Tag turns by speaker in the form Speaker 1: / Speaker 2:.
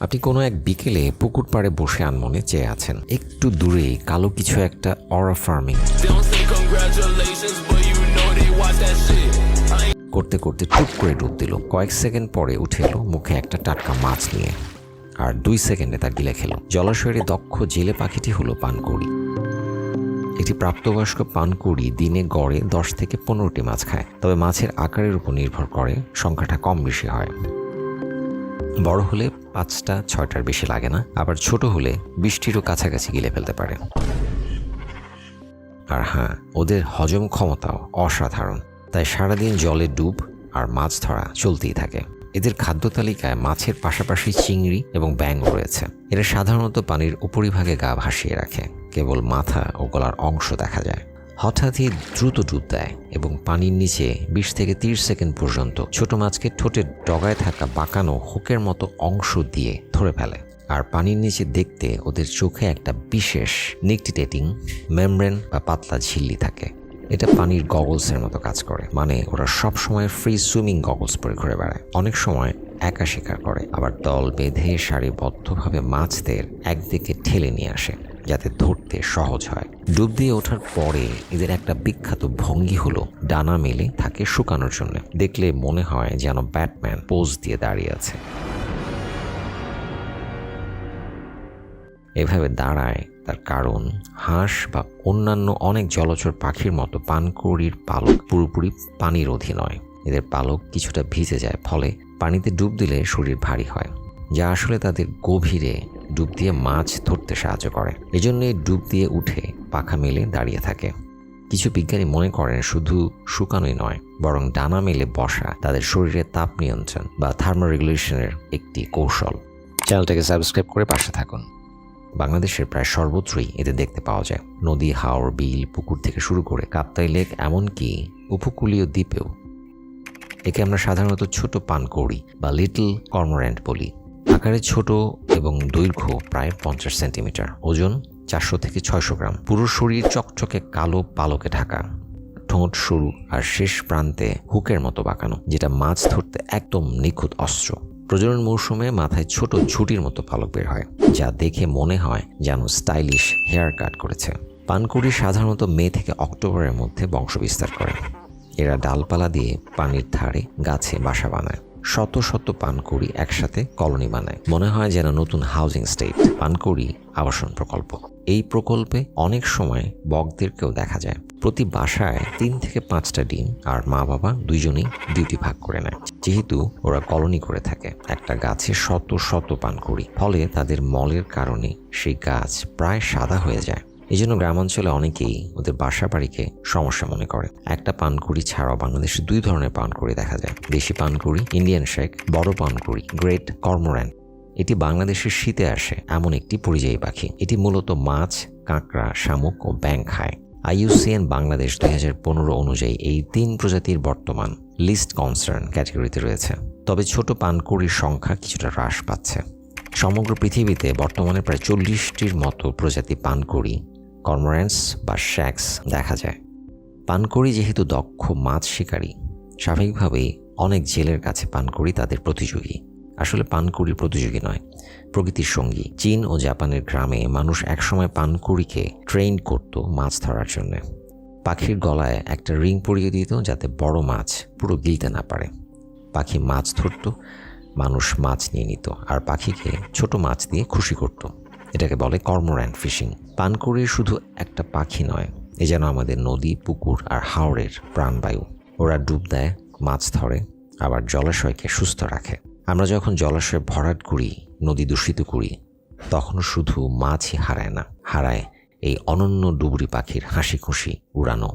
Speaker 1: আপনি কোনো এক বিকেলে পুকুর পাড়ে বসে আনমনে চেয়ে আছেন। একটু দূরে কালো কিছু একটা অরা ফার্মিং করতে করতে টুপ করে ডুব দিল। কয়েক সেকেন্ড পরে উঠে এলো মুখে একটা টাটকা মাছ নিয়ে। আর দুই সেকেন্ডে তা গিলে খেলো। জলাশয়ের দক্ষ জেলে পাখিটি হলো পানকৌড়ি। একটি প্রাপ্তবয়স্ক পানকৌড়ি দিনে গড়ে দশ থেকে পনেরোটি মাছ খায়। তবে মাছের আকারের উপর নির্ভর করে, সংখ্যাটা কম বেশি হয়। বড় হলে পাঁচটা, ছয়টার বেশি লাগে না। আবার ছোট হলে বৃষ্টিরও কাছাকাছি গিলে ফেলতে পারে। আর হ্যাঁ ওদের হজম ক্ষমতাও অসাধারণ। তাই সারাদিন জলে ডুব আর মাছ ধরা চলতেই থাকে। এদের খাদ্য তালিকায় মাছের পাশাপাশি চিংড়ি এবং ব্যাঙ রয়েছে। এরা সাধারণত পানির উপরিভাগে গা ভাসিয়ে রাখে। কেবল মাথা ও গলার অংশ দেখা যায়। হঠাৎই দ্রুত ডুব দেয় এবং পানির নিচে বিশ থেকে তিরিশ সেকেন্ড পর্যন্ত ছোট মাছকে ঠোঁটের ডগায় থাকা বাঁকানো হুকের মতো অংশ দিয়ে ধরে ফেলে। আর পানির নিচে দেখতে ওদের চোখে একটা বিশেষ নিকটিটেটিং মেমব্রেন বা পাতলা ঝিল্লি থাকে। এটা পানির গগলসের মতো কাজ করে মানে ওরা সব সময় ফ্রি সুইমিং গগলস পরে ঘুরে বেড়ায়। অনেক সময় একা শিকার করে, আবার দল বেঁধে সারিবদ্ধভাবে মাছদের একদিকে ঠেলে নিয়ে আসে। যাতে ধরতে সহজ হয়। ডুব দিয়ে ওঠার পরে এদের একটা বিখ্যাত ভঙ্গি হলো ডানা মেলে থাকে শুকানোর জন্য। দেখলে মনে হয় যেন ব্যাটম্যান পোজ দিয়ে দাঁড়িয়ে আছে। এভাবে দাঁড়ায় তার কারণ হাঁস বা অন্যান্য অনেক জলচর পাখির মতো পানকৌড়ির পালক পুরোপুরি পানির অধীন নয় এদের পালক কিছুটা ভিজে যায়, ফলে পানিতে ডুব দিলে শরীর ভারী হয়। যা আসলে তাদের গভীরে ডুব দিয়ে মাছ ধরতে সাহায্য করে। এজন্যই ডুব দিয়ে উঠে পাখা মেলে দাঁড়িয়ে থাকে। কিছু বিজ্ঞানী মনে করেন শুধু শুকানোই নয়, বরং ডানা মেলে বসা তাদের শরীরের তাপ নিয়ন্ত্রণ বা থার্মোরেগুলেশনের একটি কৌশল। চ্যানেলটাকে সাবস্ক্রাইব করে পাশে থাকুন। বাংলাদেশের প্রায় সর্বত্রই এদের দেখতে পাওয়া যায়। নদী, হাওর, বিল, পুকুর থেকে শুরু করে কাপ্তাই লেক, এমনকি উপকূলীয় দ্বীপেও। একে আমরা সাধারণত ছোট পানকৌড়ি বা লিটল কর্মোর্যান্ট বলি। আকারে ছোট এবং দৈর্ঘ্য প্রায় পঞ্চাশ সেন্টিমিটার। ওজন চারশো থেকে ছয়শো গ্রাম। পুরো শরীর চকচকে কালো পালকে ঢাকা। ঠোঁট সরু আর শেষ প্রান্তে হুকের মতো বাঁকানো, যেটা মাছ ধরতে একদম নিখুঁত অস্ত্র। প্রজনন মৌসুমে মাথায় ছোট ঝুটির মতো পালক বের হয়, যা দেখে মনে হয় যেন স্টাইলিশ হেয়ার কাট করেছে। পানকুড়ি সাধারণত মে থেকে অক্টোবরের মধ্যে বংশবিস্তার করে। এরা ডালপালা দিয়ে পানির ধারে গাছে বাসা বানায়। শত শত পানকুড়ি একসাথে কলোনি বানায়। মনে হয় যেন নতুন হাউজিং স্টেট পানকুড়ি আবাসন প্রকল্প। এই প্রকল্পে অনেক সময় বকদেরকেও দেখা যায়। প্রতি বাসায় তিন থেকে পাঁচটা ডিম আর মা বাবা দুইজনেই ডিউটি ভাগ করে নেয়। যেহেতু ওরা কলোনি করে থাকে, একটা গাছে শত শত পানকুড়ি। ফলে তাদের মলের কারণে সেই গাছ প্রায় সাদা হয়ে যায়। এই জন্য গ্রামাঞ্চলে অনেকেই ওদের বাসা বাড়িকে সমস্যা মনে করে। একটা পানকুড়ি ছাড়াও বাংলাদেশে দুই ধরনের পানকুড়ি দেখা যায়। দেশি পানকুড়ি ইন্ডিয়ান শেক বড় পানকুড়ি গ্রেট কর্মোর্যান্ট এটি বাংলাদেশের শীতে আসে এমন একটি পরিযায়ী পাখি। এটি মূলত মাছ, কাঁকড়া, শামুক ও ব্যাং খায়। আইইউসিএন বাংলাদেশ দুই হাজার পনেরো অনুযায়ী এই তিন প্রজাতির বর্তমান লিস্ট কনসার্ন ক্যাটাগরিতে রয়েছে। তবে ছোট পানকুড়ির সংখ্যা কিছুটা হ্রাস পাচ্ছে। সমগ্র পৃথিবীতে বর্তমানে প্রায় চল্লিশটির মতো প্রজাতি পানকুড়ি কর্মোরেন্স বা শ্যাক্স দেখা যায়। পানকড়ি যেহেতু দক্ষ মাছ শিকারী স্বাভাবিকভাবেই অনেক জেলের কাছে পানকড়ি তাদের প্রতিযোগী। আসলে পানকুড়ি প্রতিযোগী নয়, প্রকৃতির সঙ্গী। চীন ও জাপানের গ্রামে মানুষ একসময় পানকুড়িকে ট্রেন করত মাছ ধরার জন্য। পাখির গলায় একটা রিং পরিয়ে দিত যাতে বড় মাছ পুরো গিলতে না পারে। পাখি মাছ ধরত, মানুষ মাছ নিয়ে নিত, আর পাখিকে ছোট মাছ দিয়ে খুশি করত। এটাকে বলে কর্মোর্যান্ট ফিশিং। পানকুড়ি শুধু একটা পাখি নয়, এ যেন আমাদের নদী, পুকুর আর হাওড়ের প্রাণবায়ু। ওরা ডুব দেয়, মাছ ধরে, আবার জলাশয়কে সুস্থ রাখে। আমরা যখন জলাশয়ে ভরাট করি, নদী দূষিত করি, তখন শুধু মাছই হারায় না, হারায় এই অনন্য ডুবুরি পাখির হাসি খুশি উড়ানো।